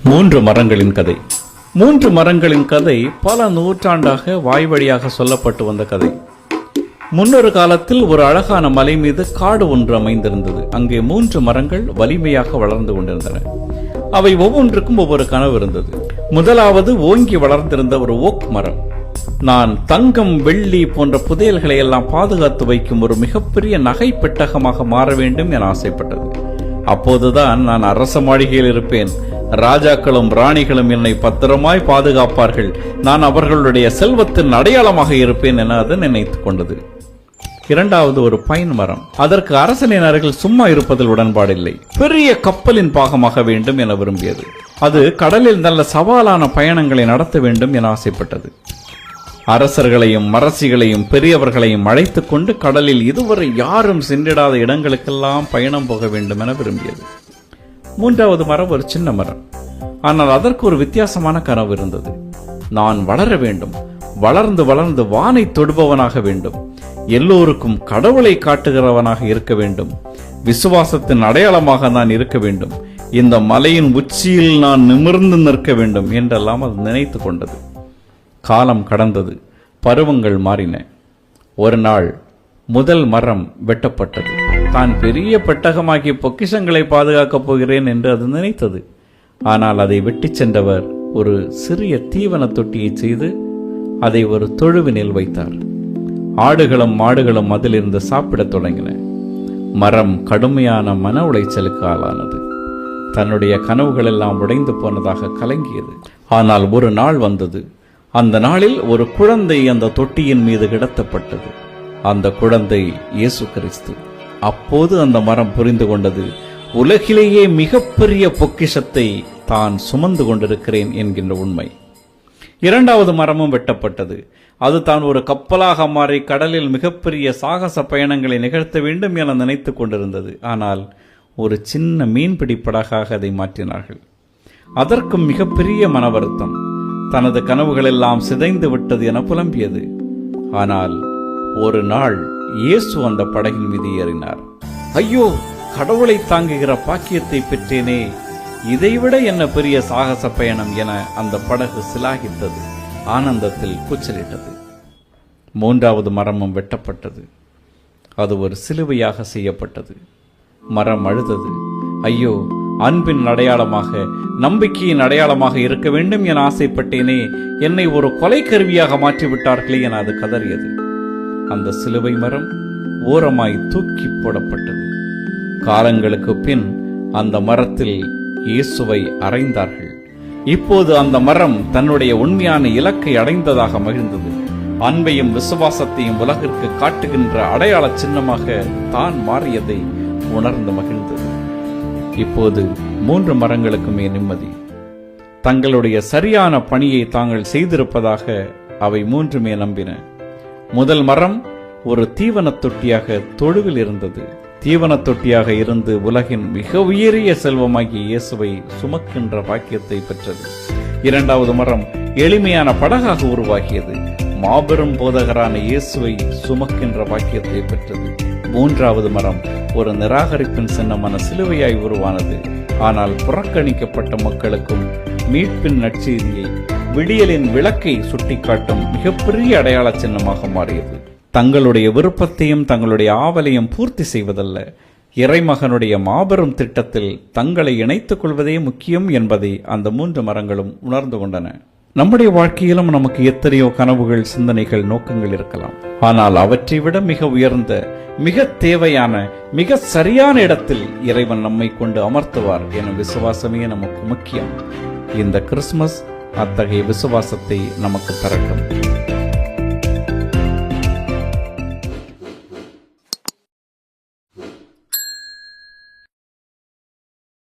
மூன்று மரங்களின் கதை. மூன்று மரங்களின் கதை பல நூற்றாண்டாக வாய் வழியாக சொல்லப்பட்டு வந்த கதை. முன்னொரு காலத்தில் ஒரு அழகான மலை மீது காடு ஒன்று அமைந்திருந்தது. அங்கே மூன்று மரங்கள் வலிமையாக வளர்ந்து கொண்டிருந்தன. அவை ஒவ்வொன்றுக்கும் ஒவ்வொரு கனவு இருந்தது. முதலாவது ஓங்கி வளர்ந்திருந்த ஒரு ஓக் மரம். நான் தங்கம் வெள்ளி போன்ற புதையல்களை எல்லாம் பாதுகாத்து வைக்கும் ஒரு மிகப்பெரிய நகை பெட்டகமாக மாற வேண்டும் என ஆசைப்பட்டது. அப்போதுதான் நான் அரச மாளிகையில் இருப்பேன். ராஜாக்களும் ராணிகளும் என்னை பத்திரமாய் பாதுகாப்பார்கள். நான் அவர்களுடைய செல்வத்தின் அடையாளமாக இருப்பேன் என அது நினைத்துக் கொண்டது. இரண்டாவது ஒரு பைன் மரம். அதற்கு அரசனின் அருகில் சும்மா இருப்பதில் உடன்பாடில்லை. பெரிய கப்பலின் பாகமாக வேண்டும் என விரும்பியது. அது கடலில் நல்ல சவாலான பயணங்களை நடத்த வேண்டும் என ஆசைப்பட்டது. அரசர்களையும் அரசிகளையும் பெரியவர்களையும் அழைத்துக் கொண்டு கடலில் இதுவரை யாரும் சென்றிடாத இடங்களுக்கெல்லாம் பயணம் போக வேண்டும் என விரும்பியது. மூன்றாவது மரம் ஒரு சின்ன மரம். ஆனால் அதற்கு ஒரு வித்தியாசமான கனவு இருந்தது. நான் வளர வேண்டும். வளர்ந்து வளர்ந்து வானை தொடுபவனாக வேண்டும். எல்லோருக்கும் கடவுளை காட்டுகிறவனாக இருக்க வேண்டும். விசுவாசத்தின் அடையாளமாக நான் இருக்க வேண்டும். இந்த மலையின் உச்சியில் நான் நிமிர்ந்து நிற்க வேண்டும் என்றெல்லாம் அது நினைத்து கொண்டது. காலம் கடந்தது பருவங்கள் மாறின. ஒரு நாள் முதல் மரம் வெட்டப்பட்டது. தான் பெரிய பெட்டகமாக்கி பொக்கிஷங்களை பாதுகாக்கப் போகிறேன் என்று அது நினைத்தது. ஆனால் அதை வெட்டிச் சென்றவர் ஒரு சிறிய தீவன தொட்டியை செய்து அதை ஒரு தொழுவினில் வைத்தார். ஆடுகளும் மாடுகளும் அதிலிருந்து சாப்பிடத் தொடங்கின. மரம் கடுமையான மன உளைச்சலுக்கு ஆளானது. தன்னுடைய கனவுகள் எல்லாம் உடைந்து போனதாக கலங்கியது. ஆனால் ஒரு நாள் வந்தது. அந்த நாளில் ஒரு குழந்தை அந்த தொட்டியின் மீது கிடத்தப்பட்டது. அந்த குழந்தை இயேசு கிறிஸ்து. அப்போது அந்த மரம் புரிந்து கொண்டது உலகிலேயே மிகப்பெரிய பொக்கிஷத்தை தான் சுமந்து கொண்டிருக்கிறேன் என்கின்ற உண்மை. இரண்டாவது மரமும் வெட்டப்பட்டது. அது தான் ஒரு கப்பலாக மாறி கடலில் மிகப்பெரிய சாகச பயணங்களை நிகழ்த்த வேண்டும் என நினைத்துக் கொண்டிருந்தது. ஆனால் ஒரு சின்ன மீன்பிடி படகாக அதை மாற்றினார்கள். அதற்கும் மிகப்பெரிய மன வருத்தம் தனது கனவுகள் எல்லாம் சிதைந்து விட்டது என புலம்பியது. ஆனால் ஒரு நாள் இயேசு அந்த படகின் மீது ஏறினார். ஐயோ கடவுளை தாங்குகிற பாக்கியத்தை பெற்றேனே இதைவிட என்ன பெரிய சாகச பயணம் என அந்த படகு சிலாகித்தது ஆனந்தத்தில் கூச்சலிட்டது மூன்றாவது மரமும் வெட்டப்பட்டது. அது ஒரு சிலுவையாக செய்யப்பட்டது. மரம் அழுதது. ஐயோ அன்பின் அடையாளமாக நம்பிக்கையின் அடையாளமாக இருக்க வேண்டும் என ஆசைப்பட்டேனே என்னை ஒரு கொலை கருவியாக மாற்றிவிட்டார்களே என அது கதறியது. அந்த சிலுவை மரம் ஓரமாய் தூக்கி போடப்பட்டது. காலங்களுக்கு பின் அந்த மரத்தில் இயேசுவை அறைந்தார்கள். இப்போது அந்த மரம் தன்னுடைய உண்மையான இலக்கை அடைந்ததாக மகிழ்ந்தது. அன்பையும் விசுவாசத்தையும் உலகிற்கு காட்டுகின்ற அடையாள சின்னமாக தான் மாறியதை உணர்ந்து மகிழ்ந்தது. இப்போது மூன்று மரங்களுக்குமே நிம்மதி. தங்களுடைய சரியான பணியை தாங்கள் செய்திருப்பதாக அவை மூன்றுமே நம்பின. முதல் மரம் ஒரு தீவனத் தொட்டியாக தொழுவில் இருந்தது. தீவனத் தொட்டியாக இருந்து உலகின் மிக உயரிய செல்வமாகிய இயேசுவை சுமக்கின்ற பாக்கியத்தை பெற்றது. இரண்டாவது மரம் எளிமையான படகாக உருவாகியது. மாபெரும் போதகரான இயேசுவை சுமக்கின்ற பாக்கியத்தை பெற்றது. மூன்றாவது மரம் ஒரு நிராகரிப்பின் சின்னமான சிலுவையாய் உருவானது. ஆனால் புறக்கணிக்கப்பட்ட மக்களுக்கும் மீட்பின் நற்செய்தியை விடியலின் விளக்கை சுட்டிக்காட்டும் மிகப்பெரிய அடையாள சின்னமாக மாறியது. தங்களுடைய விருப்பத்தையும் தங்களுடைய ஆவலையும் பூர்த்தி செய்வதல்ல. இறைமகனுடைய மாபெரும் திட்டத்தில் தங்களை இணைத்துக் கொள்வதே முக்கியம் என்பதை அந்த மூன்று மரங்களும் உணர்ந்து கொண்டன. நம்முடைய வாழ்க்கையிலும் நமக்கு எத்தனையோ கனவுகள் சிந்தனைகள் நோக்கங்கள் இருக்கலாம். ஆனால் அவற்றை விட மிக உயர்ந்த மிக தேவையான மிக சரியான இடத்தில் இறைவன் நம்மை கொண்டு அமர்த்துவார் என விசுவாசமே நமக்கு முக்கியம். இந்த கிறிஸ்துமஸ் அத்தகைய விசுவாசத்தை நமக்கு தரட்டும்